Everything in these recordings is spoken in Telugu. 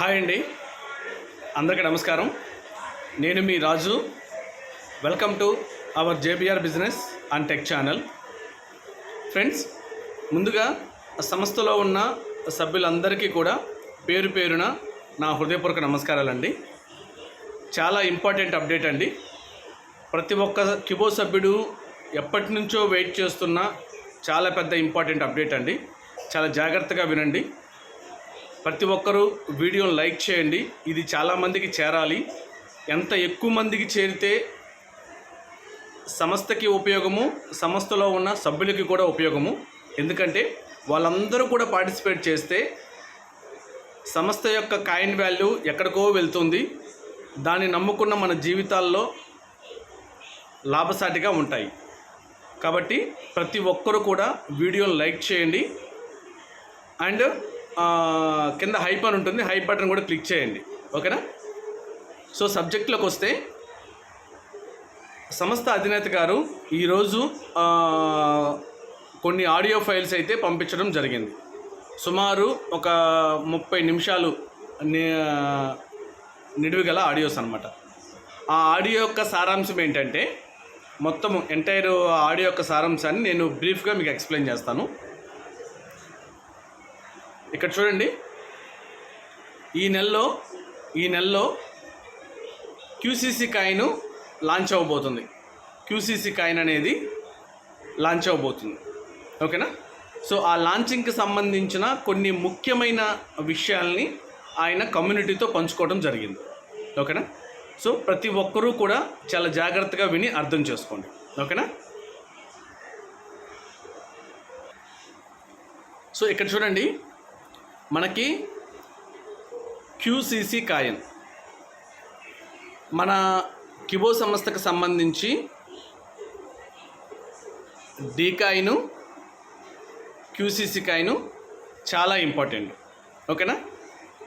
హాయ్ అండి. అందరికీ నమస్కారం. నేను మీ Raju. Welcome to our JBR business and tech channel friends ముందుగా సంస్థలో ఉన్న సభ్యులందరికీ కూడా పేరు పేరున నా హృదయపూర్వక నమస్కారాలండి. చాలా ఇంపార్టెంట్ అప్డేట్ అండి. ప్రతి ఒక్క కిబో సభ్యుడు ఎప్పటి నుంచో వెయిట్ చేస్తున్న చాలా పెద్ద ఇంపార్టెంట్ అప్డేట్ అండి. చాలా జాగ్రత్తగా వినండి. ప్రతి ఒక్కరూ వీడియోని లైక్ చేయండి. ఇది చాలామందికి చేరాలి. ఎంత ఎక్కువ మందికి చేరితే సంస్థకి ఉపయోగము సంస్థలో ఉన్న సభ్యులకి కూడా ఉపయోగము. ఎందుకంటే వాళ్ళందరూ కూడా పార్టిసిపేట్ చేస్తే సంస్థ యొక్క కాయిన్ వాల్యూ ఎక్కడికో వెళ్తుంది. దాన్ని నమ్ముకున్న మన జీవితాల్లో లాభసాటిగా ఉంటాయి. కాబట్టి ప్రతి ఒక్కరూ కూడా వీడియోని లైక్ చేయండి. అండ్ కింద హైప్ అని ఉంటుంది. హైప్ బటన్ కూడా క్లిక్ చేయండి. ఓకేనా? సో సబ్జెక్ట్లోకి వస్తే సంస్థ అధినేత గారు ఈరోజు కొన్ని ఆడియో ఫైల్స్ అయితే పంపించడం జరిగింది. సుమారు ఒక ముప్పై నిమిషాలు ని- నిడివి గల ఆడియోస్ అనమాట ఆ ఆడియో యొక్క సారాంశం ఏంటంటే మొత్తం ఎంటైర్ ఆడియో యొక్క సారాంశాన్ని నేను బ్రీఫ్గా మీకు ఎక్స్ప్లెయిన్ చేస్తాను. ఇక్కడ చూడండి. ఈ నెలలో ఈ నెలలో క్యూసీసీ కాయిన్ లాంచ్ అవ్వబోతుంది క్యూసీసీ కాయిన్ అనేది లాంచ్ అవ్వబోతుంది ఓకేనా? సో ఆ లాంచింగ్కి సంబంధించిన కొన్ని ముఖ్యమైన విషయాల్ని ఆయన కమ్యూనిటీతో పంచుకోవడం జరిగింది. ఓకేనా? సో ప్రతి ఒక్కరూ కూడా చాలా జాగ్రత్తగా విని అర్థం చేసుకోండి. ఓకేనా? సో ఇక్కడ చూడండి. మనకి క్యూసీసీ కాయన్. మన కిబో సంస్థకు సంబంధించి డీ కాయిను క్యూసీసీ కాయిను చాలా ఇంపార్టెంట్. ఓకేనా?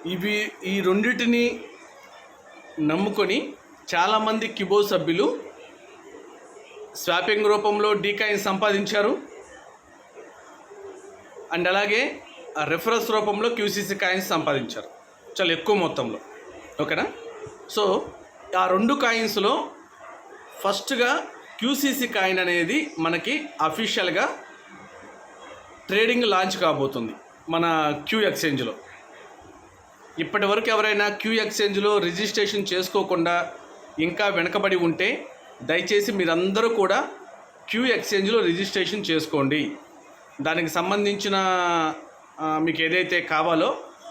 ఇవి ఈ రెండింటిని నమ్ముకొని చాలామంది కిబో సభ్యులు స్వాపింగ్ రూపంలో డీకాయిన్ సంపాదించారు. అండ్ అలాగే రిఫరెన్స్ రూపంలో క్యూసీసీ కాయిన్స్ సంపాదించారు. చాలా ఎక్కువ మొత్తంలో. ఓకేనా? సో ఆ రెండు కాయిన్స్లో ఫస్ట్గా క్యూసీసీ కాయిన్ అనేది మనకి అఫీషియల్గా ట్రేడింగ్ లాంచ్ కాబోతుంది మన క్యూ ఎక్స్చేంజ్లో ఇప్పటి వరకు ఎవరైనా క్యూ ఎక్స్చేంజ్లో రిజిస్ట్రేషన్ చేసుకోకుండా ఇంకా వెనకబడి ఉంటే దయచేసి మీరందరూ కూడా క్యూ ఎక్స్చేంజ్లో రిజిస్ట్రేషన్ చేసుకోండి. దానికి సంబంధించిన మీకు ఏదైతే కావాలో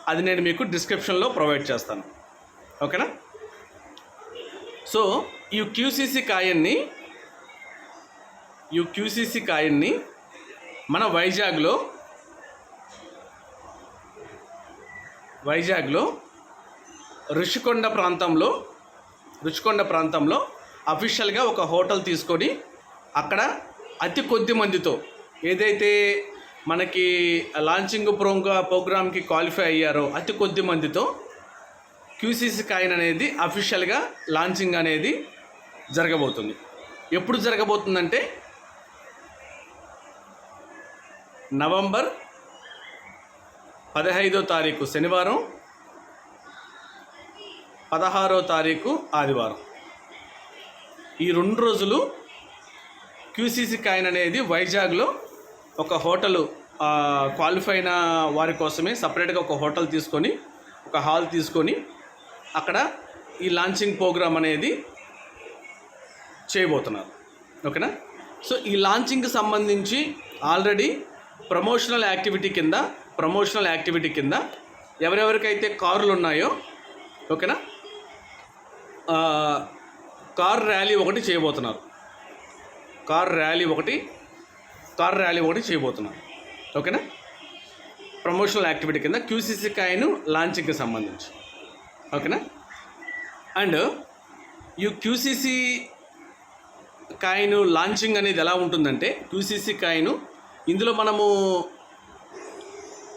అది నేను మీకు డిస్క్రిప్షన్లో ప్రొవైడ్ చేస్తాను. ఓకేనా? సో ఈ క్యూసీసీ కాయన్ని ఈ క్యూసీసీ కాయన్ని మన వైజాగ్లో వైజాగ్లో రుషికొండ ప్రాంతంలో రుచికొండ ప్రాంతంలో అఫీషియల్గా ఒక హోటల్ తీసుకొని అక్కడ అతి కొద్ది మందితో ఏదైతే మనకి లాంచింగ్ ప్రోగ్రా ప్రోగ్రామ్కి క్వాలిఫై అయ్యారో అతి కొద్ది మందితో క్యూసీసీ కాయిన్ అనేది అఫీషియల్గా లాంచింగ్ అనేది జరగబోతుంది. ఎప్పుడు జరగబోతుందంటే నవంబర్ పదహైదో తారీఖు శనివారం పదహారో తారీఖు ఆదివారం. ఈ రెండు రోజులు క్యూసీసీ కాయిన్ అనేది వైజాగ్లో ఒక హోటల్ క్వాలిఫై అయిన వారి కోసమే సపరేట్గా ఒక హోటల్ తీసుకొని ఒక హాల్ తీసుకొని అక్కడ ఈ లాంచింగ్ ప్రోగ్రామ్ అనేది చేయబోతున్నారు. ఓకేనా? సో ఈ లాంచింగ్కి సంబంధించి ఆల్రెడీ ప్రమోషనల్ యాక్టివిటీ కింద ప్రమోషనల్ యాక్టివిటీ కింద ఎవరెవరికైతే కార్లు ఉన్నాయో ఓకేనా? కార్ ర్యాలీ ఒకటి చేయబోతున్నారు. కార్ ర్యాలీ ఒకటి కార్ ర్యాలీ ఒకటి చేయబోతున్నాం. ఓకేనా? ప్రమోషనల్ యాక్టివిటీ కింద క్యూసీసీ కాయిన్ లాంచింగ్కి సంబంధించి. ఓకేనా? అండ్ ఈ క్యూసీసీ కాయిన్ లాంచింగ్ అనేది ఎలా ఉంటుందంటే క్యూసీసీ కాయిన్ ఇందులో మనము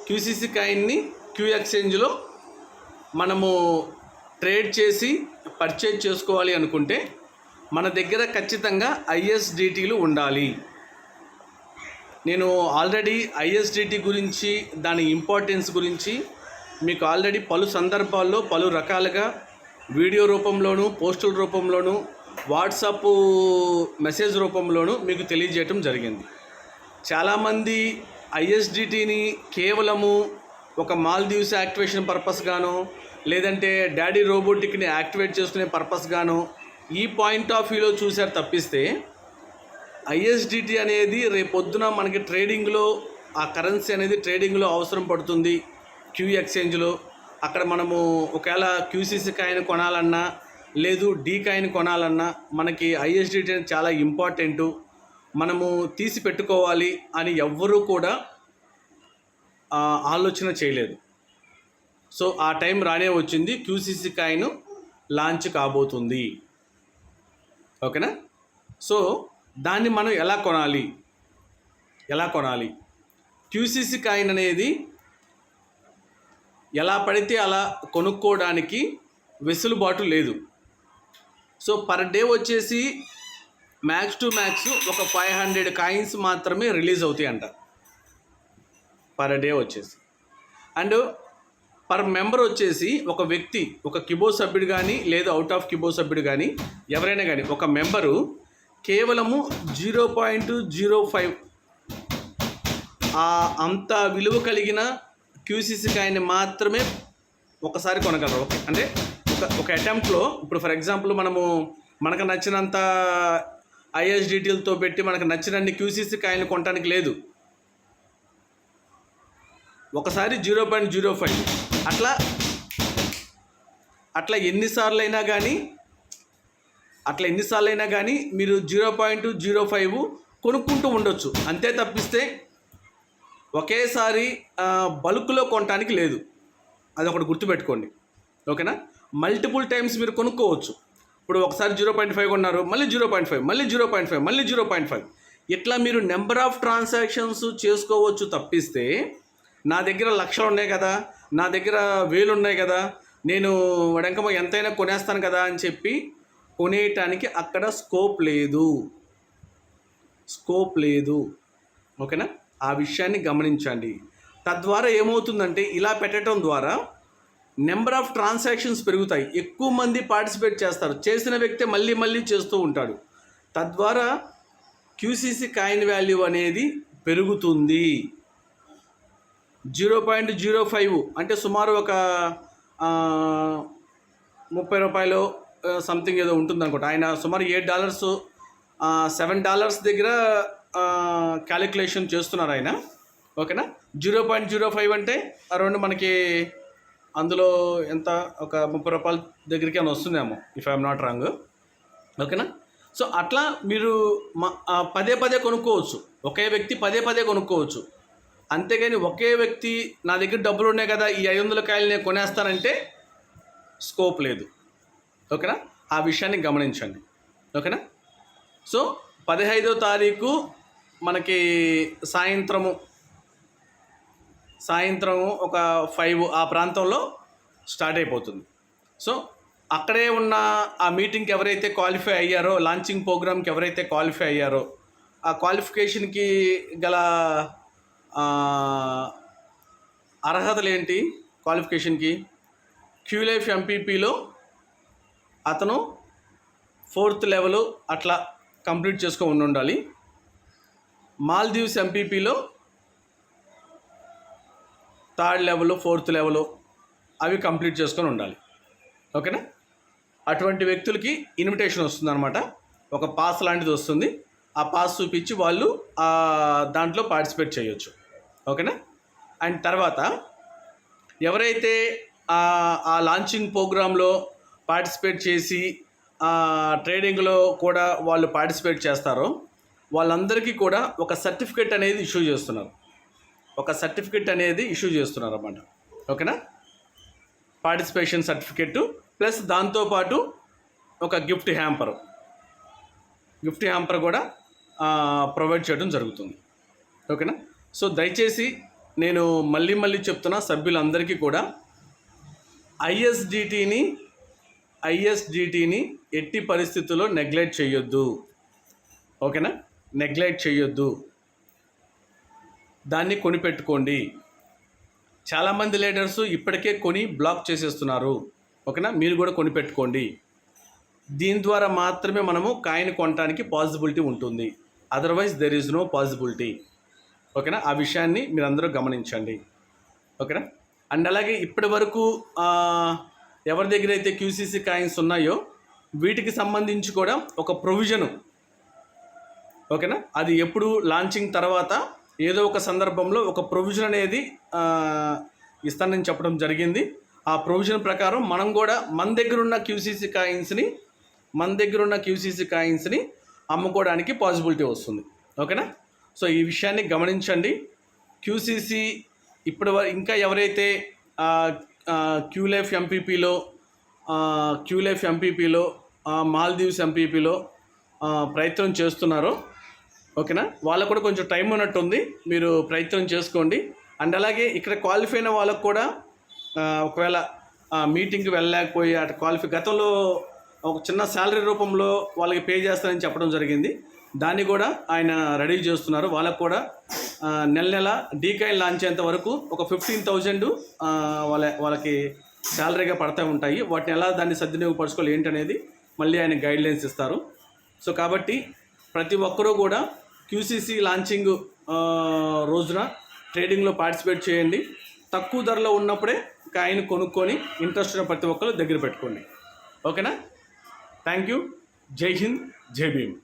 క్యూసీసీ కాయిన్ని క్యూ ఎక్స్చేంజ్లో మనము ట్రేడ్ చేసి పర్చేజ్ చేసుకోవాలి అనుకుంటే మన దగ్గర ఖచ్చితంగా ఐఎస్డిటీలు ఉండాలి. నేను ఆల్రెడీ ఐఎస్డిటి గురించి దాని ఇంపార్టెన్స్ గురించి మీకు ఆల్రెడీ పలు సందర్భాల్లో పలు రకాలుగా వీడియో రూపంలోను పోస్టుల రూపంలోను వాట్సాప్ మెసేజ్ రూపంలోను మీకు తెలియజేయటం జరిగింది. చాలామంది ఐఎస్డిటీని కేవలము ఒక మాల్దీవ్స్ యాక్టివేషన్ పర్పస్ గాను లేదంటే డాడీ రోబోటిక్ని యాక్టివేట్ చేసుకునే పర్పస్ గాను ఈ పాయింట్ ఆఫ్ వ్యూలో చూశారు తప్పిస్తే ఐఎస్డిటి అనేది రేపొద్దున మనకి ట్రేడింగ్లో ఆ కరెన్సీ అనేది ట్రేడింగ్లో అవసరం పడుతుంది క్యూ ఎక్స్చేంజ్లో. అక్కడ మనము ఒకవేళ క్యూసీసీ కాయిన్ కొనాలన్నా లేదు డీ కాయిన్ కొనాలన్నా మనకి ఐఎస్డిటి అనేది చాలా ఇంపార్టెంటు. మనము తీసి పెట్టుకోవాలి అని ఎవ్వరూ కూడా ఆలోచన చేయలేదు. సో ఆ టైం రానే వచ్చింది. క్యూసీసీ కాయిన్ లాంచ్ కాబోతుంది. ఓకేనా? సో దాన్ని మనం ఎలా కొనాలి? ఎలా కొనాలి? క్యూసీసీ కాయిన్ అనేది ఎలా పడితే అలా కొనుక్కోవడానికి వెసులుబాటు లేదు. సో పర్ డే వచ్చేసి మ్యాక్స్ టు మ్యాక్స్ ఒక ఫైవ్ హండ్రెడ్ కాయిన్స్ మాత్రమే రిలీజ్ అవుతాయి అంట పర్ డే వచ్చేసి. అండ్ పర్ మెంబర్ వచ్చేసి ఒక వ్యక్తి ఒక కిబో సభ్యుడు కానీ లేదు అవుట్ ఆఫ్ కిబో సభ్యుడు కానీ ఎవరైనా కానీ ఒక మెంబరు కేవలము జీరో పాయింట్ జీరో ఫైవ్. అంత విలువ కలిగిన క్యూసీసీ కాయిన్ మాత్రమే ఒకసారి కొనగలరు. ఓకే. అంటే ఒక ఒక అటెంప్ట్లో ఇప్పుడు ఫర్ ఎగ్జాంపుల్ మనము మనకు నచ్చినంత ఐఎస్డిటీలతో పెట్టి మనకు నచ్చినన్ని క్యూసీసీ కాయిన్లు కొనడానికి లేదు. ఒకసారి జీరో పాయింట్ జీరో ఫైవ్. అట్లా అట్లా ఎన్నిసార్లు అయినా కానీ అట్లా ఎన్నిసార్లు అయినా కానీ మీరు జీరో పాయింట్ జీరో ఫైవ్ కొనుక్కుంటూ ఉండొచ్చు. అంతే తప్పిస్తే ఒకేసారి బల్క్లో కొనడానికి లేదు. అది ఒకటి గుర్తుపెట్టుకోండి. ఓకేనా? మల్టిపుల్ టైమ్స్ మీరు కొనుక్కోవచ్చు. ఇప్పుడు ఒకసారి జీరో పాయింట్ ఫైవ్ కొన్నారు మళ్ళీ జీరో పాయింట్ ఫైవ్ మళ్ళీ జీరో పాయింట్ ఫైవ్ మళ్ళీ జీరో పాయింట్ ఫైవ్. ఇట్లా మీరు నెంబర్ ఆఫ్ ట్రాన్సాక్షన్స్ చేసుకోవచ్చు తప్పిస్తే నా దగ్గర లక్షలు ఉన్నాయి కదా నా దగ్గర వేలు ఉన్నాయి కదా నేను వెంకమ్మ ఎంతైనా కొనేస్తాను కదా అని చెప్పి కొనేయటానికి అక్కడ స్కోప్ లేదు. స్కోప్ లేదు. ఓకేనా? ఆ విషయాన్ని గమనించండి. తద్వారా ఏమవుతుందంటే ఇలా పెట్టడం ద్వారా నెంబర్ ఆఫ్ ట్రాన్సాక్షన్స్ పెరుగుతాయి. ఎక్కువ మంది పార్టిసిపేట్ చేస్తారు. చేసిన వ్యక్తి మళ్ళీ మళ్ళీ చేస్తూ ఉంటాడు. తద్వారా క్యూసీసీ కాయిన్ వాల్యూ అనేది పెరుగుతుంది. జీరో పాయింట్ జీరో ఫైవ్ అంటే సుమారు ఒక ముప్పై రూపాయలు సంథింగ్ ఏదో ఉంటుంది అనుకుంటా ఆయన సుమారు ఎయిట్ డాలర్స్ సెవెన్ డాలర్స్ దగ్గర క్యాలిక్యులేషన్ చేస్తున్నారు ఆయన. ఓకేనా? జీరో పాయింట్ జీరో ఫైవ్ అంటే అరౌండ్ మనకి అందులో ఎంత? ఒక ముప్పై రూపాయల దగ్గరికి అని వస్తుందేమో ఇఫ్ ఐఎమ్ నాట్ రాంగ్ ఓకేనా? సో అట్లా మీరు మా పదే పదే కొనుక్కోవచ్చు. ఒకే వ్యక్తి పదే పదే కొనుక్కోవచ్చు. అంతేగాని ఒకే వ్యక్తి నా దగ్గర డబ్బులు ఉన్నాయి కదా ఈ ఐదు వందల కాయలు నేను కొనేస్తానంటే స్కోప్ లేదు. ఓకేనా? ఆ విషయాన్ని గమనించండి. ఓకేనా? సో పదిహైదో తారీఖు మనకి సాయంత్రము. సాయంత్రం ఒక ఫైవ్ ఆ ప్రాంతంలో స్టార్ట్ అయిపోతుంది. సో అక్కడే ఉన్న ఆ మీటింగ్కి ఎవరైతే క్వాలిఫై అయ్యారో లాంచింగ్ ప్రోగ్రామ్కి ఎవరైతే క్వాలిఫై అయ్యారో ఆ క్వాలిఫికేషన్కి గల అర్హతలు ఏంటి క్వాలిఫికేషన్కి? క్యూలైఫ్ ఎంపీపీలో అతను ఫోర్త్ లెవెల్ అట్లా కంప్లీట్ చేసుకొని ఉండాలి. మాల్దీవ్స్ ఎంపీపీలో థర్డ్ లెవెల్ ఫోర్త్ లెవెల్ అవి కంప్లీట్ చేసుకొని ఉండాలి. ఓకేనా? అటువంటి వ్యక్తులకి ఇన్విటేషన్ వస్తుందన్నమాట. ఒక పాస్ లాంటిది వస్తుంది. ఆ పాస్ చూపించి వాళ్ళు దాంట్లో పార్టిసిపేట్ చేయొచ్చు. ఓకేనా? అండ్ తర్వాత ఎవరైతే ఆ లాంచింగ్ ప్రోగ్రాంలో పార్టిసిపేట్ చేసి ట్రేడింగ్లో కూడా వాళ్ళు పార్టిసిపేట్ చేస్తారో. వాళ్ళందరికీ కూడా ఒక సర్టిఫికెట్ అనేది ఇష్యూ చేస్తున్నారు. ఒక సర్టిఫికెట్ అనేది ఇష్యూ చేస్తున్నారు అన్నమాట. ఓకేనా? పార్టిసిపేషన్ సర్టిఫికెట్ ప్లస్ దాంతోపాటు ఒక గిఫ్ట్ హ్యాంపర్. గిఫ్ట్ హ్యాంపర్ కూడా ప్రొవైడ్ చేయడం జరుగుతుంది. ఓకేనా? సో దయచేసి నేను మళ్ళీ మళ్ళీ చెప్తున్నా సభ్యులందరికీ కూడా ఐఎస్డిటీని ఐఎస్డిటీని ఎట్టి పరిస్థితుల్లో నెగ్లెక్ట్ చేయొద్దు. ఓకేనా? నెగ్లెక్ట్ చేయొద్దు. దాన్ని కొనిపెట్టుకోండి. చాలామంది లీడర్స్ ఇప్పటికే కొని బ్లాక్ చేసేస్తున్నారు. ఓకేనా? మీరు కూడా కొనిపెట్టుకోండి. దీని ద్వారా మాత్రమే మనము కాయిన్ కొనడానికి పాసిబిలిటీ ఉంటుంది. Otherwise there is no possibility ఓకేనా? ఆ విషయాన్ని మీరందరూ గమనించండి. ఓకేనా? అండ్ అలాగే ఇప్పటి వరకు ఎవరి దగ్గర అయితే క్యూసీసీ కాయిన్స్ ఉన్నాయో వీటికి సంబంధించి కూడా ఒక ప్రొవిజను ఓకేనా? అది ఎప్పుడు లాంచింగ్ తర్వాత ఏదో ఒక సందర్భంలో ఒక ప్రొవిజన్ అనేది ఇస్తానని చెప్పడం జరిగింది. ఆ ప్రొవిజన్ ప్రకారం మనం కూడా మన దగ్గర ఉన్న క్యూసీసీ కాయిన్స్ని మన దగ్గర ఉన్న క్యూసీసీ కాయిన్స్ని అమ్ముకోవడానికి పాసిబిలిటీ వస్తుంది. ఓకేనా? సో ఈ విషయాన్ని గమనించండి. క్యూసీసీ ఇప్పుడు ఇంకా ఎవరైతే క్యూలైఫ్ ఎంపీపీలో క్యూలైఫ్ ఎంపీపీలో మాల్దీవ్స్ ఎంపీపీలో ప్రయత్నం చేస్తున్నారు. ఓకేనా? వాళ్ళకు కూడా కొంచెం టైం ఉన్నట్టుంది. మీరు ప్రయత్నం చేసుకోండి. అండ్ అలాగే ఇక్కడ క్వాలిఫై అయిన వాళ్ళకు కూడా ఒకవేళ మీటింగ్కి వెళ్ళలేకపోయి అటు క్వాలిఫై గతంలో ఒక చిన్న శాలరీ రూపంలో వాళ్ళకి పే చేస్తానని చెప్పడం జరిగింది. దాన్ని కూడా ఆయన రెడీ చేస్తున్నారు. వాళ్ళకు కూడా నెల నెల డీకాయిన్ లాంచ్ అయ్యేంత వరకు ఒక ఫిఫ్టీన్ థౌజండ్ వాళ్ళ వాళ్ళకి శాలరీగా పడతా ఉంటాయి. వాటిని ఎలా దాన్ని సద్వినియోగపరచుకోవాలి ఏంటనేది మళ్ళీ ఆయన గైడ్లైన్స్ ఇస్తారు. సో కాబట్టి ప్రతి ఒక్కరూ కూడా క్యూసీసీ లాంచింగ్ రోజున ట్రేడింగ్లో పార్టిసిపేట్ చేయండి. తక్కువ ధరలో ఉన్నప్పుడే కాయిన్ కొనుక్కొని ఇంట్రెస్ట్ ఉన్న ప్రతి ఒక్కరు దగ్గర పెట్టుకోండి. ఓకేనా? Thank you. జై హింద్ జై భీమ్.